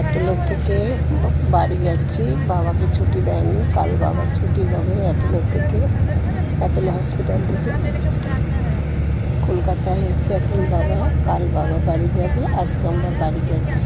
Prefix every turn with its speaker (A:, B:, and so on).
A: Apollo থেকে বাড়ি যাচ্ছি। বাবাকে ছুটি দেয়নি। কাল বাবার ছুটি হবে অ্যাপেলো থেকে অ্যাপোলো হসপিটাল থেকে। কলকাতায় হচ্ছে এখন বাবা, কাল বাবা বাড়ি যাবে। আজকে আমরা বাড়ি যাচ্ছি।